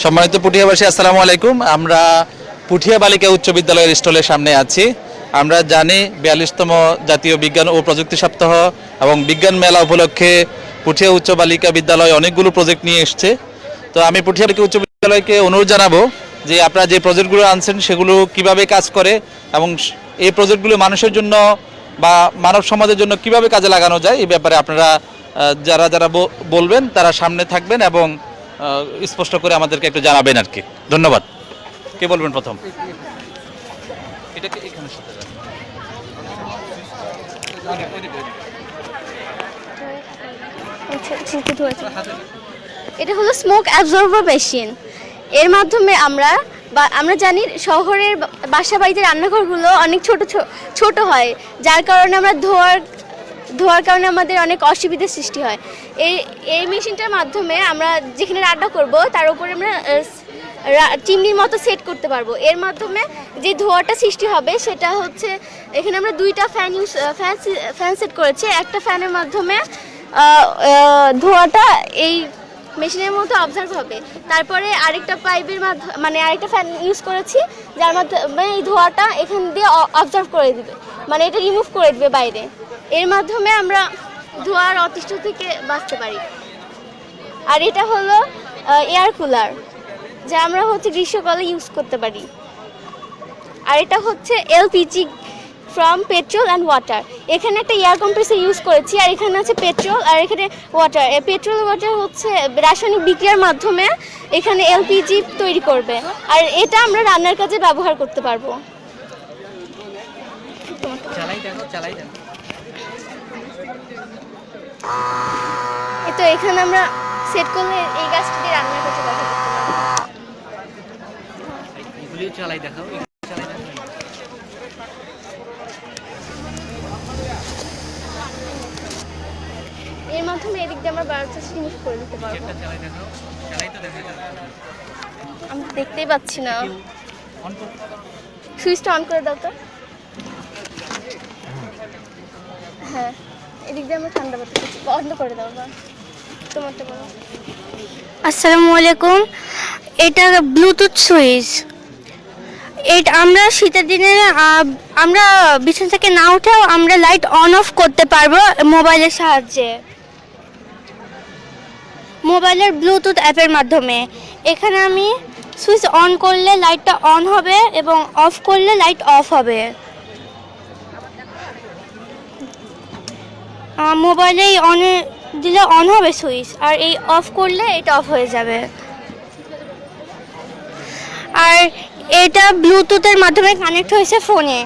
সম্মানিত পুঠিয়াবাসী, আসসালামু আলাইকুম। আমরা পুঠিয়া বালিকা উচ্চ বিদ্যালয়ের স্টলের সামনে আছি। আমরা জানি বিয়াল্লিশতম জাতীয় বিজ্ঞান ও প্রযুক্তি সপ্তাহ এবং বিজ্ঞান মেলা উপলক্ষে পুঠিয়া উচ্চ বালিকা বিদ্যালয় অনেকগুলো প্রজেক্ট নিয়ে এসছে। তো আমি পুঠিয়া বালিকা উচ্চ বিদ্যালয়কে অনুরোধ জানাব যে আপনারা যে প্রজেক্টগুলো আনছেন, সেগুলো কীভাবে কাজ করে এবং এই প্রজেক্টগুলো মানুষের জন্য বা মানব সমাজের জন্য কীভাবে কাজে লাগানো যায়, এই ব্যাপারে আপনারা যারা যারা বলবেন, তারা সামনে থাকবেন এবং স্পষ্ট করে আমাদেরকে একটু জানাবেন আর কি। ধন্যবাদ। কে বলবেন প্রথম? এটা হলো স্মোক অ্যাবজর্ভার মেশিন এর মাধ্যমে আমরা বা আমরা জানি শহরের বাসা বাড়িতে রান্নাঘরগুলো অনেক ছোট ছোট হয়। যার কারণে আমরা ধোয়ার ধোয়ার কারণে আমাদের অনেক অসুবিধার সৃষ্টি হয়। এই এই মেশিনটার মাধ্যমে আমরা যেখানে রান্না করব, তার উপরে আমরা চিমনির মতো সেট করতে পারব। এর মাধ্যমে যে ধোঁয়াটা সৃষ্টি হবে, সেটা হচ্ছে, এখানে আমরা দুইটা fan use fan fan set করেছি। একটা ফ্যানের মাধ্যমে ধোঁয়াটা এই মেশিনের মধ্যে অবজার্ভ হবে। তারপরে আরেকটা পাইপের মাধ্যমে মানে আরেকটা ফ্যান ইউজ করেছি, যার মাধ্যমে এই ধোঁয়াটা এখান দিয়ে অবজার্ভ করে দিবে। মানে এটা রিমুভ করে দিবে বাইরে। এর মাধ্যমে আমরা ধোঁয়ার অতিষ্ঠ থেকে বাঁচতে পারি। আর এটা হলো এয়ার কুলার যা আমরা হচ্ছে গ্রীষ্মকালে ইউজ করতে পারি। আর এটা হচ্ছে LPG from petrol and water এখানে একটা এয়ার কম্প্রেসার ইউজ করেছি, আর এখানে আছে পেট্রোল আর এখানে ওয়াটার পেট্রোল ওয়াটার হচ্ছে রাসায়নিক বিক্রিয়ার মাধ্যমে এখানে এলপিজি তৈরি করবে। আর এটা আমরা রান্নার কাজে ব্যবহার করতে পারব। এই তো এখানে আমরা সেট করলে এই গাছটি দিয়ে ব্যবহার করতে পারব। এগুলিও চালাই দেখাও এর মাধ্যমে এদিক দিয়ে আমরা বারো চাষ রিমুভ করে দিতে পারব। আমি দেখতেই পাচ্ছি না। সুইচটা অন করে দাও তো। হ্যাঁ। আসসালামু আলাইকুম। এটা ব্লুটুথ সুইচ এটা আমরা শীতের দিনে আমরা বিছানা থেকে না উঠেও আমরা লাইট অন অফ করতে পারব মোবাইলের সাহায্যে। মোবাইলের ব্লুটুথ অ্যাপের মাধ্যমে। এখানে আমি সুইচ অন করলে লাইটটা অন হবে এবং অফ করলে লাইট অফ হবে। অন অনে দিলে অন হবে সুইচ, আর এই অফ করলে এটা অফ হয়ে যাবে। আর এটা ব্লুটুথের মাধ্যমে কানেক্ট হয়েছে ফোনে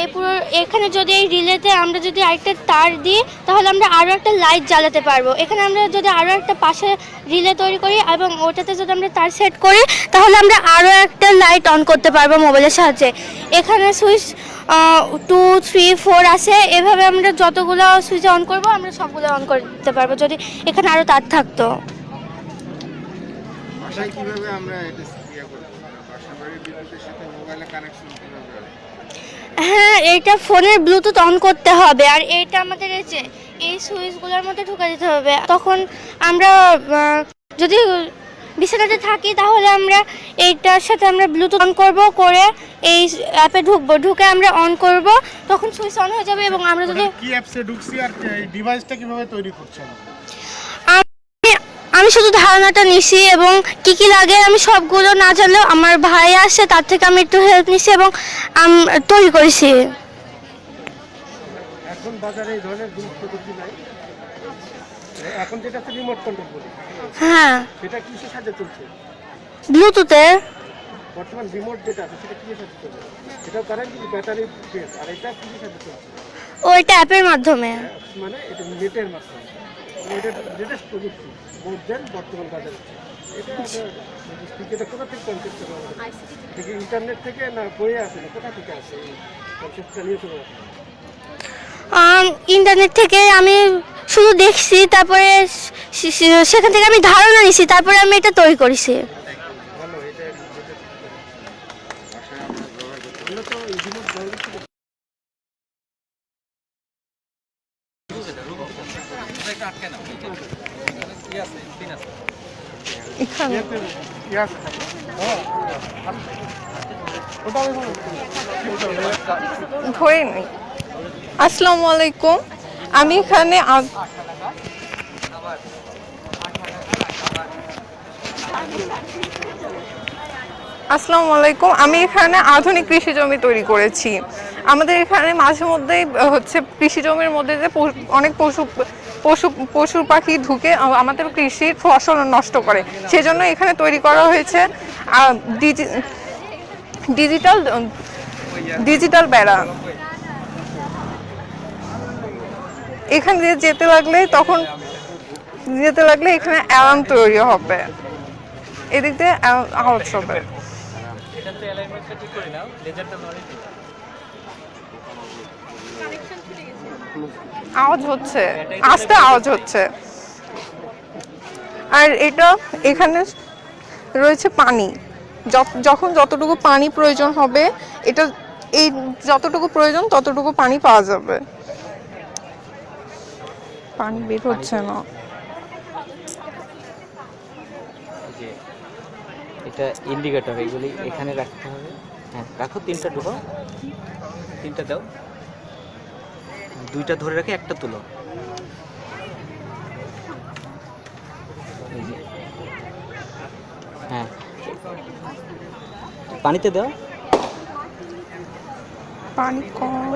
এই পুরো এখানে যদি এই রিলেতে আমরা যদি আরেকটা তার দিই, তাহলে আমরা আরও একটা লাইট জ্বালাতে পারব। এখানে আমরা যদি আরও একটা পাশে রিলে তৈরি করি এবং ওটাতে যদি আমরা তার সেট করি, তাহলে আমরা আরও একটা লাইট অন করতে পারব মোবাইলের সাহায্যে। এখানে সুইচ টু থ্রি ফোর আছে। এভাবে আমরা যতগুলো সুইচ অন করব, আমরা সবগুলো অন করতে পারব, যদি এখানে আরও তার থাকতো। কীভাবে আমরা এটা ইয়ে সাথে মোবাইলে কানেকশন কীভাবে হ্যাঁ এইটা ফোনের ব্লুটুথ অন করতে হবে। আর এইটা আমাদের এই যে এই সুইচগুলোর মধ্যে ঢুকে দিতে হবে। তখন আমরা যদি বিছানাতে থাকি তাহলে আমরা এইটার সাথে আমরা ব্লুটুথ অন করব করে এই অ্যাপে ঢুকবো। ঢুকে আমরা অন করব তখন সুইচ অন হয়ে যাবে এবং আমরা যদি কি অ্যাপসে ঢুকছি আর এই ডিভাইসটা কীভাবে তৈরি করছেন আমি শুধু ধারণাটা নিছি এবং কি কি লাগে আমি সবগুলো না জানলেও আমার ভাই আসে তার থেকে আমি একটু হেল্প নিছি এবং আম- তৈরি করেছি। এখন বাজারে এই ধরনের নাই? এখন যেটা রিমোট কন্ট্রোল বলি। হ্যাঁ। সেটা কিসের চলছে? ব্লুটুথে বর্তমান রিমোট যেটা আছে সেটা কিসের চলছে? কারেন্ট ব্যাটারি বেস আর এটা কিসের চলছে? ওইটা অ্যাপের মাধ্যমে। মানে এটা নেটের মাধ্যমে। মানে লেটেস্ট প্রযুক্তি দেন বর্তমান বাজারে। এটা এটা কোথা থেকে কনসেপ্ট করা থেকে। ইন্টারনেট থেকে না বইয়ে আসে না কোথা থেকে আসে এই কনসেপ্টটা নিয়ে ইন্টারনেট থেকে আমি শুধু দেখছি তারপরে সেখান থেকে আমি ধারণা নিছি তারপরে আমি এটা তৈরি করেছি ভালো এটা যেটা বাসায় আমরা ব্যবহার করতে আমরা তো এই জিনিস ব্যবহার করতে এটা একটু আটকে নাও। ই আছে, পিন আছে। এখানে ইয়েতে ইয়াস থাকে হ্যাঁ ওটা আমি বলব। ধরে নেই। আসসালামু আলাইকুম। আমি এখানে আসসালামু আলাইকুম। আমি এখানে আধুনিক কৃষি জমি তৈরি করেছি। আমাদের এখানে মাঝে মধ্যেই হচ্ছে কৃষি জমির মধ্যে যে অনেক পশু পশু পশু পাখি ঢুকে আমাদের কৃষির ফসল নষ্ট করে। সেজন্য এখানে তৈরি করা হয়েছে ডিজি- ডিজিটাল ডিজিটাল বেড়া। এখান দিয়ে যেতে লাগলে তখন, যেতে লাগলে এখানে অ্যালার্ম তৈরি হবে। এদিক দিয়ে আ- আওয়াজ হবে। আওয়াজ হচ্ছে, আস্তে আওয়াজ হচ্ছে। আর এটা এখানে রয়েছে পানি। যখন যতটুকু পানি প্রয়োজন হবে, এটা, এই যতটুকু প্রয়োজন, ততটুকু পানি পাওয়া যাবে। পানি বের হচ্ছে না। এটা ইন্ডিকেটর এগুলি এখানে রাখতে হবে। হ্যাঁ রাখো, তিনটা ঢুকো তিনটা দাও। দুইটা ধরে রাখে একটা তুলো। হ্যাঁ। পানিতে দাও। পানি কম।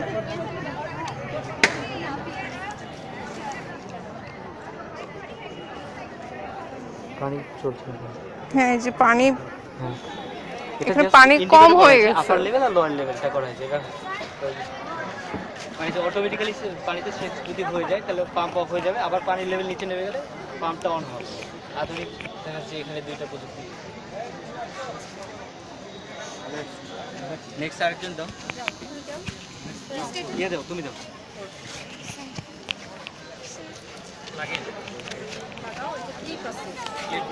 পানি চলছে হ্যাঁ এই যে পানি। হ্যাঁ। এখানে পানি কম হয়ে গেছে। আপার লেভেল আর লোয়ার লেভেলটা করা হয়েছে এটা। পানিতে অটোমেটিক্যালি পানিতে সেচ যদি হয়ে যায়, তাহলে পাম্প অফ হয়ে যাবে। আবার পানির লেভেল নিচে নেমে গেলে পাম্পটা অন হবে। আধুনিক দেখা যাচ্ছে এখানে দুইটা প্রযুক্তি। নেক্সট আরেকজন দাও। দিয়ে দাও, তুমি দাও।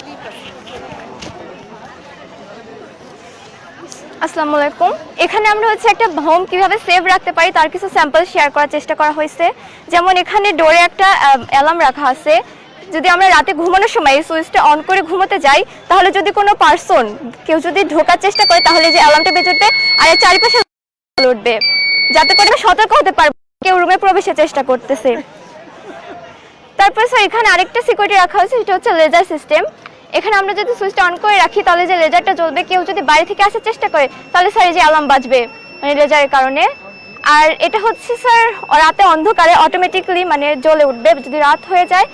দাও। আসসালামু আলাইকুম। এখানে আমরা হচ্ছে একটা হোম কীভাবে সেভ রাখতে পারি তার কিছু স্যাম্পল শেয়ার করার চেষ্টা করা হয়েছে। যেমন এখানে ডোরে একটা অ্যালার্ম রাখা আছে। যদি আমরা রাতে ঘুমানোর সময় এই সুইচটা অন করে ঘুমোতে যাই, তাহলে যদি কোনো পার্সন কেউ যদি ঢোকার চেষ্টা করে, তাহলে যে অ্যালার্মটা বেজে উঠবে আর চারিপাশে উঠবে। যাতে করে সতর্ক হতে পারব, কেউ রুমে প্রবেশের চেষ্টা করতেছে। তারপর স্যার এখানে আরেকটা সিকিউরিটি রাখা হয়েছে, সেটা হচ্ছে লেজার সিস্টেম এখানে আমরা যদি সুইচটা অন করে রাখি, তাহলে যে লেজারটা জ্বলবে, কেউ যদি বাড়ি থেকে আসার চেষ্টা করে, তাহলে স্যার এই যে অ্যালার্ম বাজবে মানে লেজারের কারণে। আর এটা হচ্ছে, স্যার, রাতে অন্ধকারে অটোমেটিকলি মানে জ্বলে উঠবে, যদি রাত হয়ে যায়।